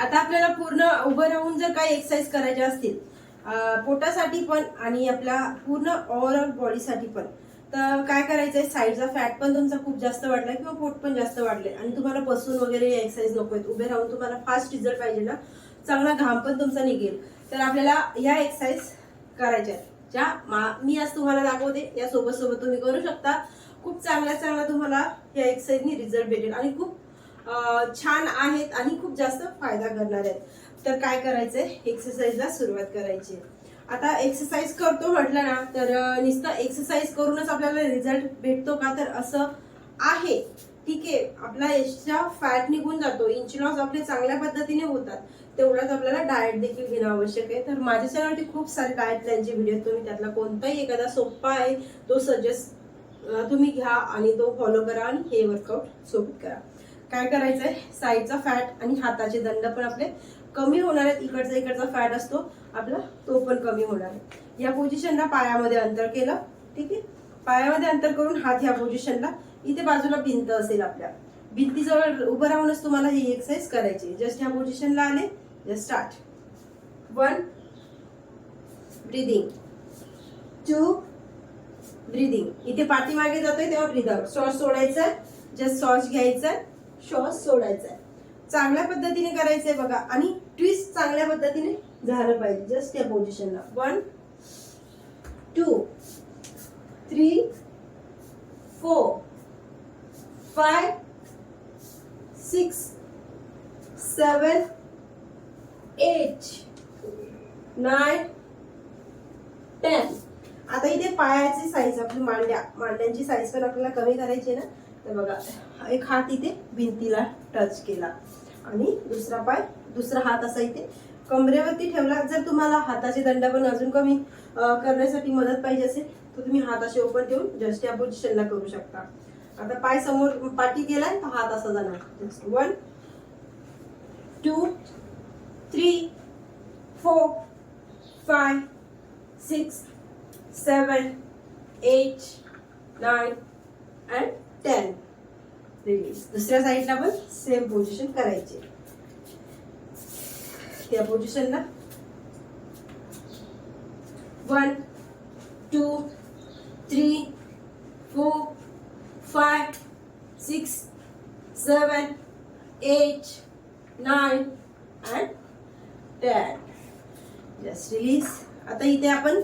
आता आपल्याला पूर्ण उभं राहून जर काही एक्सरसाइज करायच्या असतील पोटासाठी पण आणि आपल्या पूर्ण ओव्हरऑल बॉडीसाठी पण तर काय करायचं आहे साईडचा फॅट पण तुमचा खूप जास्त वाढला किंवा पोट पण जास्त वाढले आणि तुम्हाला बसून वगैरे एक्सरसाइज नको आहेत. उभे राहून तुम्हाला फास्ट रिझल्ट पाहिजे ना. चांगला घाम पण तुमचा निघेल. तर आपल्याला ह्या एक्सरसाइज करायच्या आहेत. ज्या मा- मी आज तुम्हाला दाखवते. या सोबत सोबत तुम्ही करू शकता. खूप चांगल्या चांगला तुम्हाला या एक्सरसाइजनी रिझल्ट भेटेल. आणि खूप छान आहेत आणि खूप जास्त फायदा करणार आहेत. तर काय करायचंय? एक्सरसाइजला सुरुवात करायची आहे. आता एक्सरसाइज करतो म्हटलं ना तर नुसतं एक्सरसाइज करूनच आपल्याला रिझल्ट भेटतो का? तर असं आहे. ठीक आहे आपला एक्स्ट्रा फॅट निघून जातो. इंच लॉस आपले चांगल्या पद्धतीने होतात. तेवढाच आपल्याला डाएट देखील घेणं आवश्यक आहे. तर माझ्या चॅनलवरती खूप सारे डाएट प्लॅनचे व्हिडिओ तुम्ही त्यातला कोणताही एखादा सोपा आहे तो सजेस्ट तुम्ही घ्या आणि तो फॉलो करा आणि हे वर्कआउट सोबत करा. काय करायचंय? साईडचा फॅट आणि हाताचे दंड पण आपले कमी होणार आहेत. इकडचा इकडचा फॅट असतो. आपला तो पण कमी होणार आहे. या पोझिशनला पायामध्ये अंतर केलं. ठीक आहे? पायामध्ये अंतर करून हात ह्या पोझिशनला इथे बाजूला भिंत असेल आपल्या. भिंतीजवळ उभं राहूनच तुम्हाला ही एक्सरसाइज करायची जस्ट ह्या पोझिशनला आले. Just start one breathing two breathing इथे पाठीमागे जातोय तेव्हा ब्रिद आउट श्वास सोडायचा जस्ट श्वास घ्यायचा श्वास सोडायचा चांगल्या पद्धतीने करायचंय बघा. आणि ट्विस्ट चांगल्या पद्धतीने झालं पाहिजे. जस्ट या पोझिशनला one two three four five six seven eight nine ten आता इथे पायाची साईज आपली मांड्या. मांड्यांची साईज पण आपल्याला कमी करायची आहे ना. तर बघा एक हात इथे भिंतीला टच केला. आणि दुसरा पाय दुसरा हात असा इथे. कमरेवरती ठेवला. जर तुम्हाला हाताचे दंड पण अजून कमी करण्यासाठी मदत पाहिजे असेल तर तुम्ही हात असे ओपन ठेवून जस्ट या पोझिशनला करू शकता. आता पाय समोर पाठी गेलाय तर हात असा जाणार. Just one two three four five six seven eight nine and ten release दुसऱ्या साईडला पण सेम पोझिशन करायची. त्या पोझिशनला one two three four five six seven eight nine and ten just release आता इथे आपण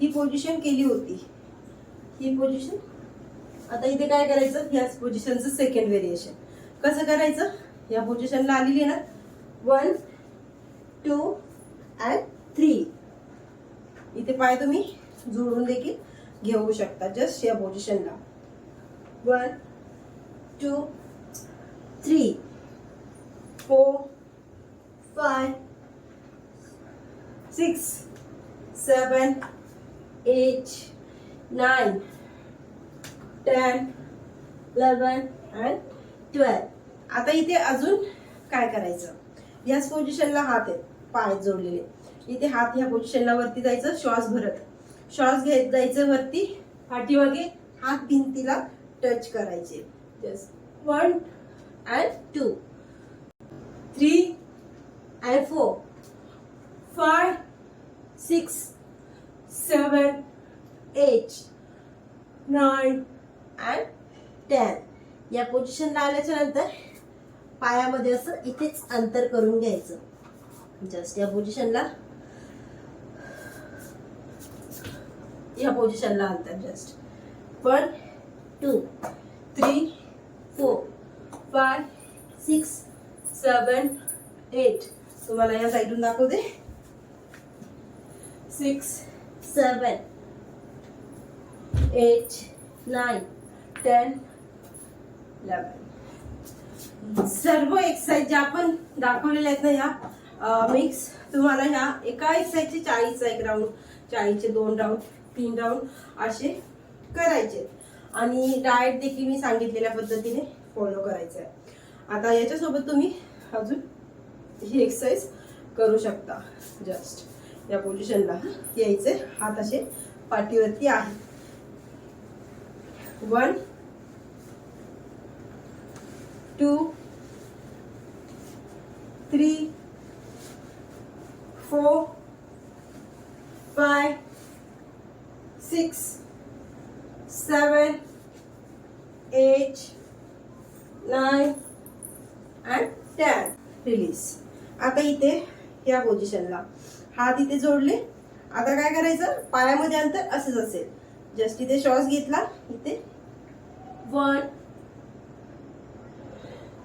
ही पोझिशन केली होती. ही पोझिशन आता इथे काय करायचं? ह्या पोझिशनचं सेकंड व्हेरिएशन कसं करायचं? या पोझिशनला आलेली आहे ना? वन टू अँड थ्री इथे पाय तुम्ही जुळून देखील घेऊ शकता. जस्ट या पोझिशनला one two three four five six seven eight nine ten eleven and twelve. आता इथे अजून काय करायचं? याच पोझिशनला हात आहेत पाय जोडलेले. इथे हात ह्या पोझिशनला वरती जायचं श्वास भरत. श्वास घेत जायचं वरती पाठीमागे हात भिंतीला टच करायचे. Just one and two three and four five six seven eight nine and ten या पोझिशनला आल्याच्यानंतर पायामध्ये असं इथेच अंतर करून घ्यायचं. जस्ट या पोझिशनला या पोझिशनला अंतर just one two three four five six seven eight तुम्हाला या साईडून दे six seven eight nine ten eleven सर्व एक्सरसाइज ज्या आपण दाखवलेल्या आहेत ना ह्या मिक्स तुम्हाला ह्या एका एक्सरसाइजचे चाळीसचा एक राऊंड चाळीसचे दोन राऊंड तीन राऊंड असे करायचे. आणि डाएट देखील मी सांगितलेल्या पद्धतीने फॉलो करायचं आहे. आता याच्यासोबत तुम्ही अजून ही एक्सरसाइज करू शकता. जस्ट या पोझिशनला यायचे हात असे पाठीवरती आहे one two three four five six seven eight nine and ten release. आता इथे या पोझिशनला. हात इथे जोडले. आता काय करायचं? पायामध्ये अंतर असंच असेल. जस्ट इथे श्वास घेतला. इथे one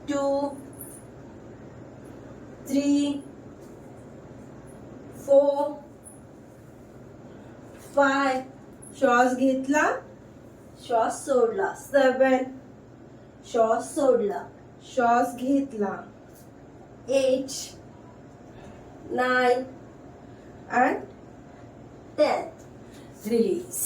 two three four five. श्वास घेतला. श्वास सोडला. सेवन. श्वास सोडला. श्वास घेतला. Eight nine and ten. Release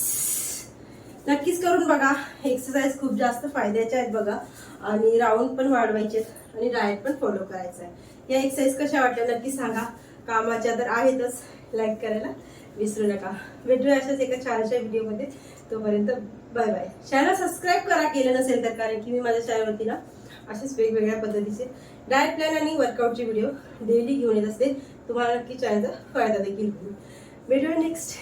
नक्कीच करून बघा. एक्सरसाइज खूप जास्त फायद्याच्या आहेत बघा. आणि राऊंड पण वाढवायचे आहेत आणि डाएट पण फॉलो करायचं आहे. या एक्सरसाइज कशा वाटल्या नक्की सांगा. कामाच्या तर आहेतच. लाईक करायला विसरू नका. भेटूया अशाच एका छानशा व्हिडिओमध्ये तोपर्यंत बाय बाय चॅनल सबस्क्राईब करा. केलं नसेल तर कारण की मी माझ्या चॅनलवरती ना असेच वेगवेगळ्या पद्धतीचे डायट प्लॅन आणि वर्कआउटचे व्हिडिओ डेली घेऊन येत असते. तुम्हाला नक्की चॅनलचा फायदा देखील होईल. भेटूया नेक्स्ट